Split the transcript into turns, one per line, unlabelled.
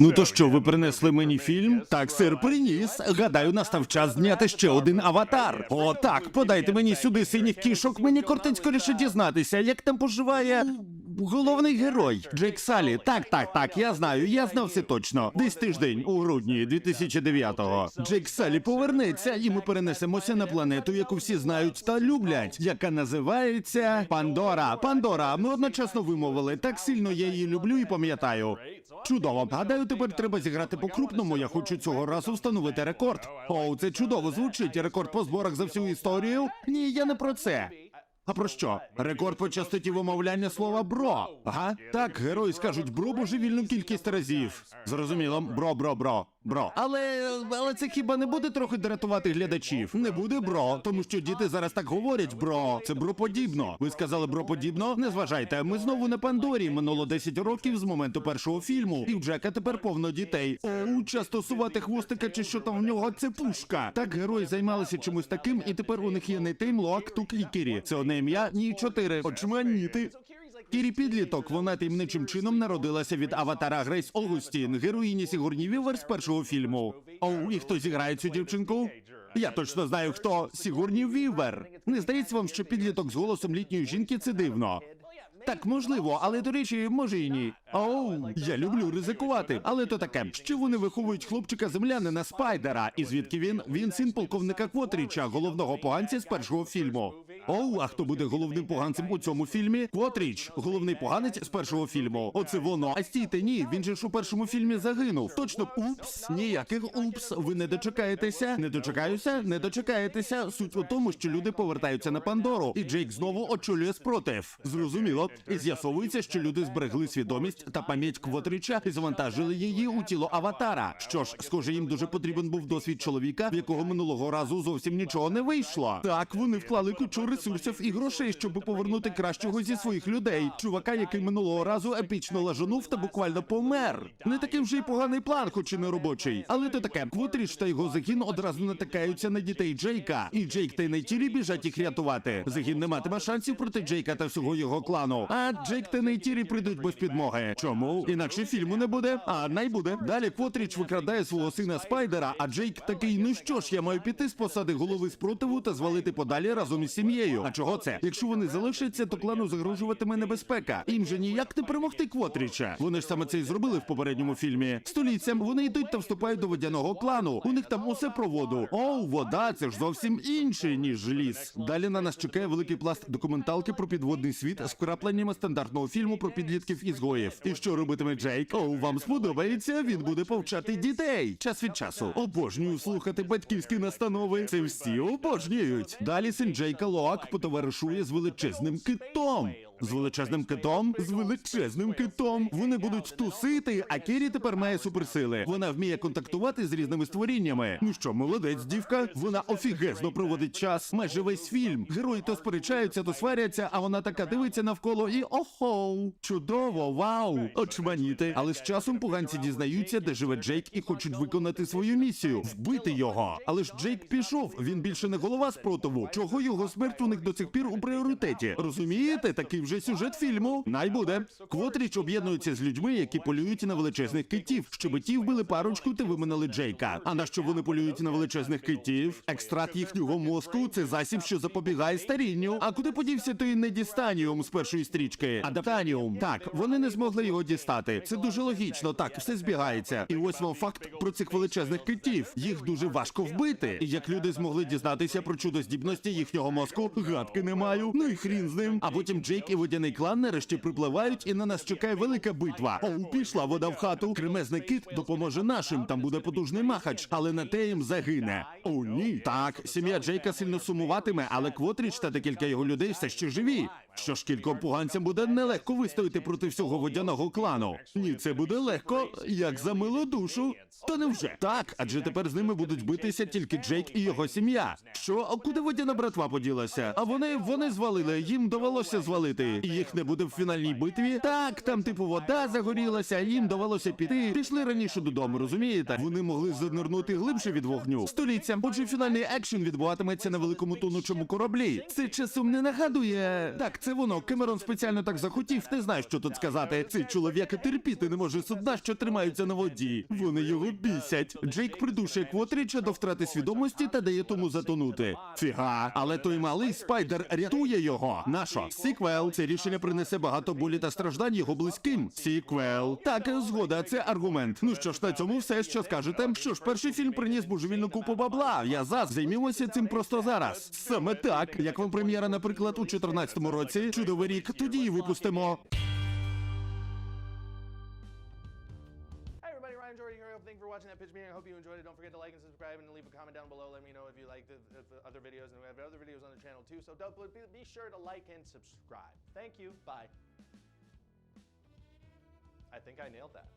Ну то що, ви принесли мені фільм? Так, сир приніс. Гадаю, настав час зняти ще один аватар. О, так, подайте мені сюди синіх кішок. Мені кортить скоріше дізнатися, як там поживає головний герой Джейк Салі. Так, так, так, я знаю, я знав все точно. Десь тиждень у грудні 2009-го. Джейк Салі повернеться, і ми перенесемося на планету, яку всі знають та люблять, яка називається Пандора. Пандора. Ми одночасно вимовили. Так сильно я її люблю і пам'ятаю. Чудово. Гадаю, тепер треба зіграти по-крупному. Я хочу цього разу встановити рекорд. Оу, це чудово звучить. Рекорд по зборах за всю історію. Ні, я не про це. А про що? Рекорд по частоті вимовляння слова бро. Ага, так, герої скажуть бро божевільну кількість разів. Зрозуміло, бро, бро, бро, бро. Але але це хіба не буде трохи дратувати глядачів? Не буде бро, тому що діти зараз так говорять, бро. Це броподібно. Ви сказали броподібно? Не зважайте. Ми знову на Пандорі. Минуло 10 років з моменту першого фільму. І в Джека тепер повно дітей. Оу, часто сувати хвостика чи що там в нього це пушка. Так герої займалися чимось таким, і тепер у них є не Тейм, Лоак, Тук і Кірі. Це одне ім'я, ні чотири. Очманіти. Кірі Підліток, вона таємничим чином народилася від аватара Грейс Огустін, героїні Сігурні Вівер з першого фільму. Оу, і хто зіграє цю дівчинку? Я точно знаю, хто Сігурні Вівер. Не здається вам, що підліток з голосом літньої жінки це дивно. Так, можливо, але до речі, може і ні. Оу, я люблю ризикувати. Але то таке, що вони виховують хлопчика землянина Спайдера, і звідки він? Він син полковника Квотріча, головного поганця з першого фільму. Оу, а хто буде головним поганцем у цьому фільмі? Квотріч, головний поганець з першого фільму. Оце воно. А стійте, ні, він же ж у першому фільмі загинув. Точно, упс, ніяких упс. Ви не дочекаєтеся. Не дочекаюся, не дочекаєтеся. Суть у тому, що люди повертаються на Пандору, і Джейк знову очолює спротив. Зрозуміло. І з'ясовується, що люди зберегли свідомість та пам'ять Квотріча і завантажили її у тіло аватара. Що ж, схоже, їм дуже потрібен був досвід чоловіка, в якого минулого разу зовсім нічого не вийшло. Так, вони вклали кучу ресурсів і грошей, щоб повернути кращого зі своїх людей. Чувака, який минулого разу епічно лажанув та буквально помер. Не таким же й поганий план, хоч і не робочий. Але то таке, Квотріч та його загін одразу натикаються на дітей Джейка. І Джейк та й Нейтірі біжать їх рятувати. Загін не матиме шансів проти Джейка та всього його клану. А Джейк та Нейтірі прийдуть без підмоги. Чому? Інакше фільму не буде. А най буде. Далі Квотріч викрадає свого сина Спайдера, а Джейк такий, ну що ж, я маю піти з посади голови спротиву та звалити подалі разом із сім'єю. А чого це? Якщо вони залишаться, то клану загрожуватиме небезпека. Їм же ніяк не перемогти Квотріча. Вони ж саме це і зробили в попередньому фільмі. Століттям вони йдуть та вступають до водяного клану. У них там усе про воду. Оу, вода це ж зовсім інше, ніж ліс. Далі на нас чекає великий пласт документалки про підводний світ з вкрапленнями стандартного фільму про підлітків ізгоїв. І що робитиме Джейк? Оу, вам сподобається? Він буде повчати дітей. Час від часу. Обожнюю слухати батьківські настанови. Це всі обожнюють. Далі син Джейка Лоак потоваришує з величезним китом. З величезним китом? З величезним китом. Вони будуть тусити, а Кірі тепер має суперсили. Вона вміє контактувати з різними створіннями. Ну що, молодець, дівка? Вона офігезно проводить час. Майже весь фільм. Герої то сперечаються, то сваряться, а вона така дивиться навколо і охоу. Чудово, вау! Очманіти. Але з часом поганці дізнаються, де живе Джейк, і хочуть виконати свою місію вбити його. Але ж Джейк пішов. Він більше не голова спротиву. Чого його смерть у них до цих пір у пріоритеті? Розумієте, такий вже сюжет фільму. Най буде. Квотріч об'єднується з людьми, які полюють на величезних китів, щоб ті вбили парочку та виминали Джейка. А на що вони полюють на величезних китів? Екстракт їхнього мозку це засіб, що запобігає старінню. А куди подівся той недістаніум з першої стрічки? Адаптаніум. Так, вони не змогли його дістати. Це дуже логічно. Так, все збігається. І ось факт про цих величезних китів. Їх дуже важко вбити. І як люди змогли дізнатися про чудоздібності їхнього мозку, гадки не маю. Ну і хрін з ним. А потім Джейк і водяний клан нарешті припливають, і на нас чекає велика битва. Оу, пішла вода в хату. Кремезний кит допоможе нашим. Там буде потужний махач, але на те їм загине. О, ні. Так, сім'я Джейка сильно сумуватиме, але Квотріч та декілька його людей все ще живі. Що ж кільком поганцям буде нелегко вистояти проти всього водяного клану. Ні, це буде легко, як за милу душу. Та невже? Так, адже тепер з ними будуть битися тільки Джейк і його сім'я. Що, а куди водяна братва поділася? А вони вони звалили, їм довелося звалити. І їх не буде в фінальній битві. Так, там типу вода загорілася, їм довелося піти. Пішли раніше додому, розумієте? Вони могли занирнути глибше від вогню. Століттям. Отже, фінальний екшен відбуватиметься на великому тонучому кораблі. Це часом не нагадує. Так, це це воно. Кемерон спеціально так захотів. Не знаю, що тут сказати. Цей чоловік терпіти не може судна, що тримаються на воді. Вони його бісять. Джейк придушує Квотріча до втрати свідомості та дає тому затонути. Фіга, але той малий спайдер рятує його. Нашо? Сіквел. Це рішення принесе багато болі та страждань його близьким. Сіквел. Так, згода, це аргумент. Ну що ж, на цьому все, що скажете. Що ж, перший фільм приніс божевільну купу бабла. Я за займімося цим просто зараз. Саме так, як вам прем'єра, наприклад, у 14-му році. Чудовий рік. Тоді і випустимо.
Hi everybody, Ryan Jordan here. Thank you for watching that pitch meeting. I hope you enjoyed it. Don't forget to like and subscribe and leave a comment down below. Let me know if you liked the, the, the other videos, and we have other videos on the channel too. So don't, be, be sure to like and subscribe. Thank you. Bye. I think I nailed that.